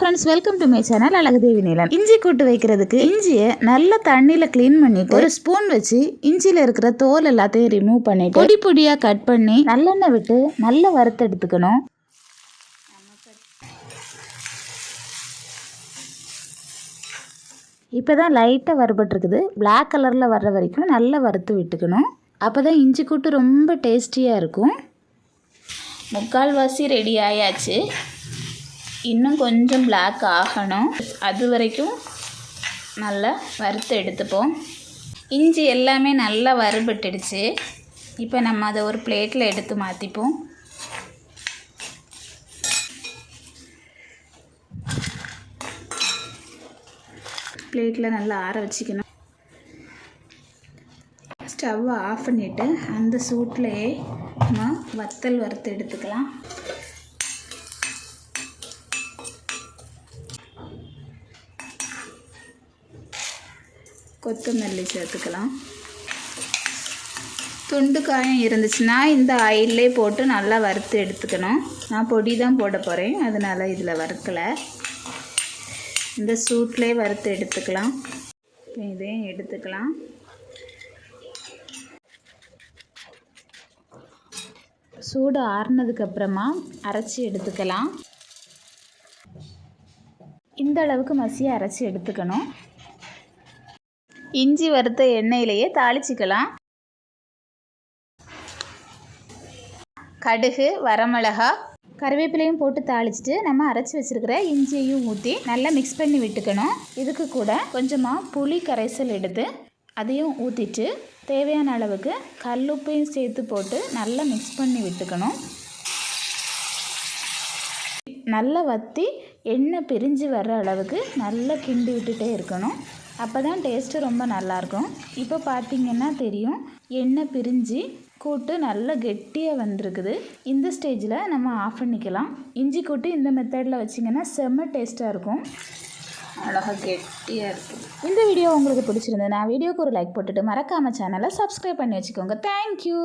Friends welcome to my channel Azhagudevi Neelan. இஞ்சி கூட்டு வைக்கிறதுக்கு இஞ்சியை நல்ல தண்ணியில் க்ளீன் பண்ணிட்டு ஒரு ஸ்பூன் வச்சு இஞ்சியில் இருக்கிற தோல் எல்லாத்தையும் ரிமூவ் பண்ணிட்டு பொடி பொடியாக கட் பண்ணி நல்லெண்ணெய் விட்டு நல்லா வறுத்து எடுத்துக்கணும். இப்போ தான் லைட்டாக வறுபட்டுருக்குது. பிளாக் கலரில் வர்ற வரைக்கும் நல்லா வறுத்து விட்டுக்கணும். அப்போ தான் இஞ்சி கூட்டு ரொம்ப டேஸ்டியாக இருக்கும். முக்கால்வாசி ரெடி ஆயாச்சு. இன்னும் கொஞ்சம் பிளாக் ஆகணும். அது வரைக்கும் நல்லா வறுத்து எடுத்துப்போம். இஞ்சி எல்லாமே நல்லா வறுபட்டுடுச்சு. இப்போ நம்ம அதை ஒரு பிளேட்டில் எடுத்து மாற்றிப்போம் பிளேட்டில் நல்லா ஆற வச்சுக்கணும். ஸ்டவ்வை ஆஃப் பண்ணிவிட்டு அந்த சூட்லேயே நம்ம வத்தல் வறுத்து எடுத்துக்கலாம். கொத்தமல்லி சேர்த்துக்கலாம். துண்டு காயம் இருந்துச்சுன்னா இந்த ஆயிலே போட்டு நல்லா வறுத்து எடுத்துக்கணும். நான் பொடி தான் போட போகிறேன் அதனால் இதில் வறுக்கலை. இந்த சூட்லேயே வறுத்து எடுத்துக்கலாம். இதையும் எடுத்துக்கலாம். சூடு ஆறுனதுக்கப்புறமா அரைச்சி எடுத்துக்கலாம். இந்த அளவுக்கு மசியை அரைச்சி எடுத்துக்கணும். இஞ்சி வறுத்த எண்ணெயிலேயே தாளிச்சிக்கலாம். கடுகு வரமிளகா கருவேப்பிலையும் போட்டு தாளிச்சிட்டு நம்ம அரைச்சி வச்சிருக்கிற இஞ்சியையும் ஊற்றி நல்லா மிக்ஸ் பண்ணி விட்டுக்கணும். இதுக்கு கூட கொஞ்சமாக புளி கரைசல் எடுத்து அதையும் ஊற்றிட்டு தேவையான அளவுக்கு கல்லுப்பையும் சேர்த்து போட்டு நல்லா மிக்ஸ் பண்ணி விட்டுக்கணும். நல்லா வற்றி எண்ணெய் பிரிஞ்சு வர்ற அளவுக்கு நல்லா கிண்டி விட்டுட்டே இருக்கணும். அப்போ தான் டேஸ்ட்டு ரொம்ப நல்லாயிருக்கும் இப்போ பார்த்தீங்கன்னா தெரியும். எண்ணெய் பிரிஞ்சு கூட்டு நல்லா கெட்டியாக வந்திருக்குது. இந்த ஸ்டேஜில் நம்ம ஆஃப் பண்ணிக்கலாம். இஞ்சி கூட்டு இந்த மெத்தடில் வச்சிங்கன்னா செம்ம டேஸ்ட்டாக இருக்கும். அழகாக கெட்டியாக இருக்கும். இந்த வீடியோ உங்களுக்கு பிடிச்சிருந்தது நான் வீடியோக்கு ஒரு லைக் போட்டுட்டு மறக்காமல் சேனலை சப்ஸ்கிரைப் பண்ணி வச்சுக்கோங்க. தேங்க்யூ